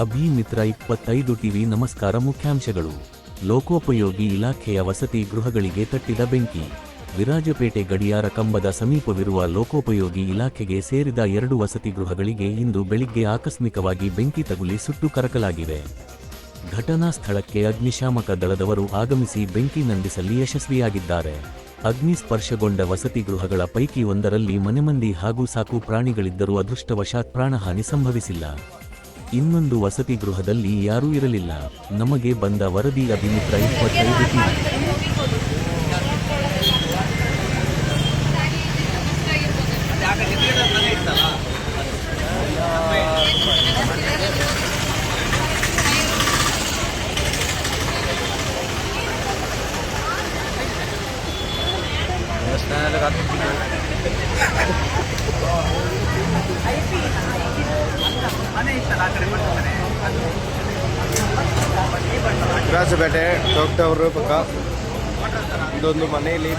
ಅಭಿ ಮಿತ್ರ ಇಪ್ಪತ್ತೈದು ಟಿವಿ ನಮಸ್ಕಾರ ಮುಖ್ಯಾಂಶಗಳು. ಲೋಕೋಪಯೋಗಿ ಇಲಾಖೆಯ ವಸತಿ ಗೃಹಗಳಿಗೆ ತಟ್ಟಿದ ಬೆಂಕಿ. ವಿರಾಜಪೇಟೆ ಗಡಿಯಾರ ಕಂಬದ ಸಮೀಪವಿರುವ ಲೋಕೋಪಯೋಗಿ ಇಲಾಖೆಗೆ ಸೇರಿದ ಎರಡು ವಸತಿ ಗೃಹಗಳಿಗೆ ಇಂದು ಬೆಳಿಗ್ಗೆ ಆಕಸ್ಮಿಕವಾಗಿ ಬೆಂಕಿ ತಗುಲಿ ಸುಟ್ಟು ಕರಕಲಾಗಿದೆ ಘಟನಾ ಸ್ಥಳಕ್ಕೆ ಅಗ್ನಿಶಾಮಕ ದಳದವರು ಆಗಮಿಸಿ ಬೆಂಕಿ ನಂದಿಸಲಿ ಯಶಸ್ವಿಯಾಗಿದ್ದಾರೆ. ಅಗ್ನಿ ಸ್ಪರ್ಶಗೊಂಡ ವಸತಿ ಗೃಹಗಳ ಪೈಕಿ ಒಂದರಲ್ಲಿ ಮನೆಮಂದಿ ಹಾಗೂ ಸಾಕು ಪ್ರಾಣಿಗಳಿದ್ದರೂ ಅದೃಷ್ಟವಶಾತ್ ಪ್ರಾಣಹಾನಿ ಸಂಭವಿಸಿಲ್ಲ. ಇನ್ನೊಂದು ವಸತಿ ಗೃಹದಲ್ಲಿ ಯಾರೂ ಇರಲಿಲ್ಲ. ನಮಗೆ ಬಂದ ವರದಿ ಅಭಿಮಿತ್ರ ಇಪ್ಪತ್ತೈದು ಟಿವಿ ವಿರಾಜಪೇಟೆ ಡಾಕ್ಟರ್ ಅವರು ಪಕ್ಕ ಇದೊಂದು ಮನೆಯಲ್ಲಿ